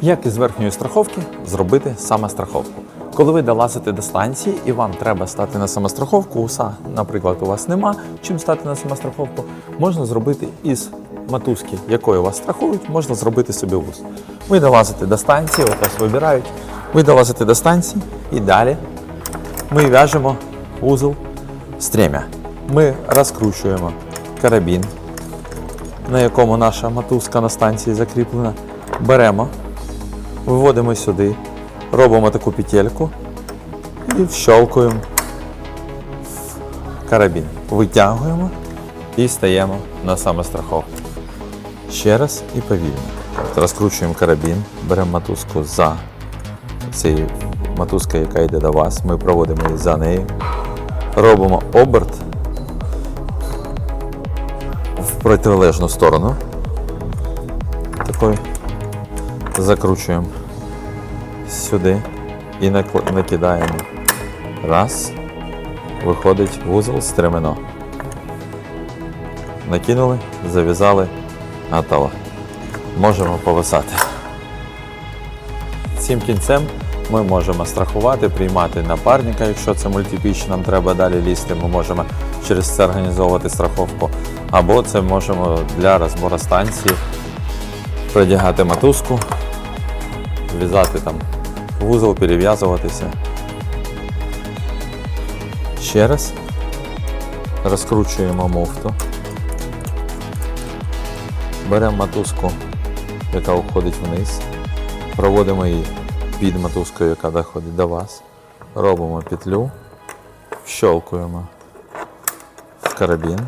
Як із верхньої страховки зробити самостраховку? Коли ви долазите до станції і вам треба стати на самостраховку, уса, наприклад, у вас нема чим стати на самостраховку, можна зробити із матузки, якою вас страхують, можна зробити собі вуз. Ви долазите до станції, от вас вибирають, ви долазите до станції і далі ми в'яжемо вузол стремя. Ми розкручуємо карабін, на якому наша матузка на станції закріплена. Беремо, виводимо сюди, робимо таку петельку і вщолкуємо в карабін. Витягуємо і стаємо на самостраховку. Ще раз і повільно. Розкручуємо карабін, беремо матузку за цією матузкою, яка йде до вас. Ми проводимо її за нею. Робимо оберт в протилежну сторону. Такою закручуємо сюди і накидаємо. Раз. Виходить вузол стремено. Накинули, зав'язали, готово. Можемо повисати. Цим кінцем ми можемо страхувати, приймати напарника, якщо це мультипіч, нам треба далі лізти, ми можемо через це організовувати страховку. Або це можемо для розбору станції продягати матузку, в'язати там вузол, перев'язуватися. Ще раз розкручуємо муфту. Беремо матузку, яка уходить вниз, проводимо її під матузкою, яка доходить до вас. Робимо петлю, щолкуємо в карабін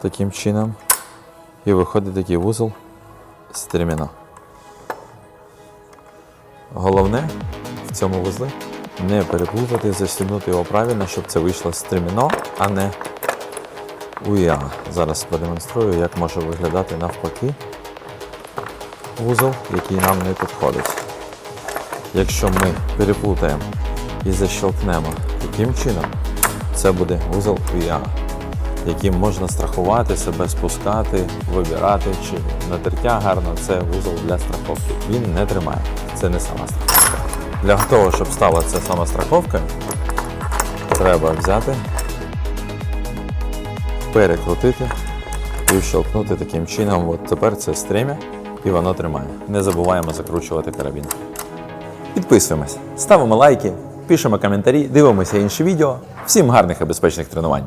таким чином. І виходить такий вузол стреміно. Головне в цьому вузлі не переплутати, застібнути його правильно, щоб це вийшло стреміно, а не уя. Зараз продемонструю, як може виглядати навпаки вузол, який нам не підходить. Якщо ми переплутаємо і защелкнемо таким чином, це буде вузол уя, яким можна страхувати себе, спускати, вибирати, чи натертя гарно, це вузол для страховки. Він не тримає. Це не сама страховка. Для того, щоб стала це сама страховка, треба взяти, перекрутити і вщелкнути таким чином. От тепер це стремя і воно тримає. Не забуваємо закручувати карабін. Підписуємось, ставимо лайки, пишемо коментарі, дивимося інші відео. Всім гарних і безпечних тренувань!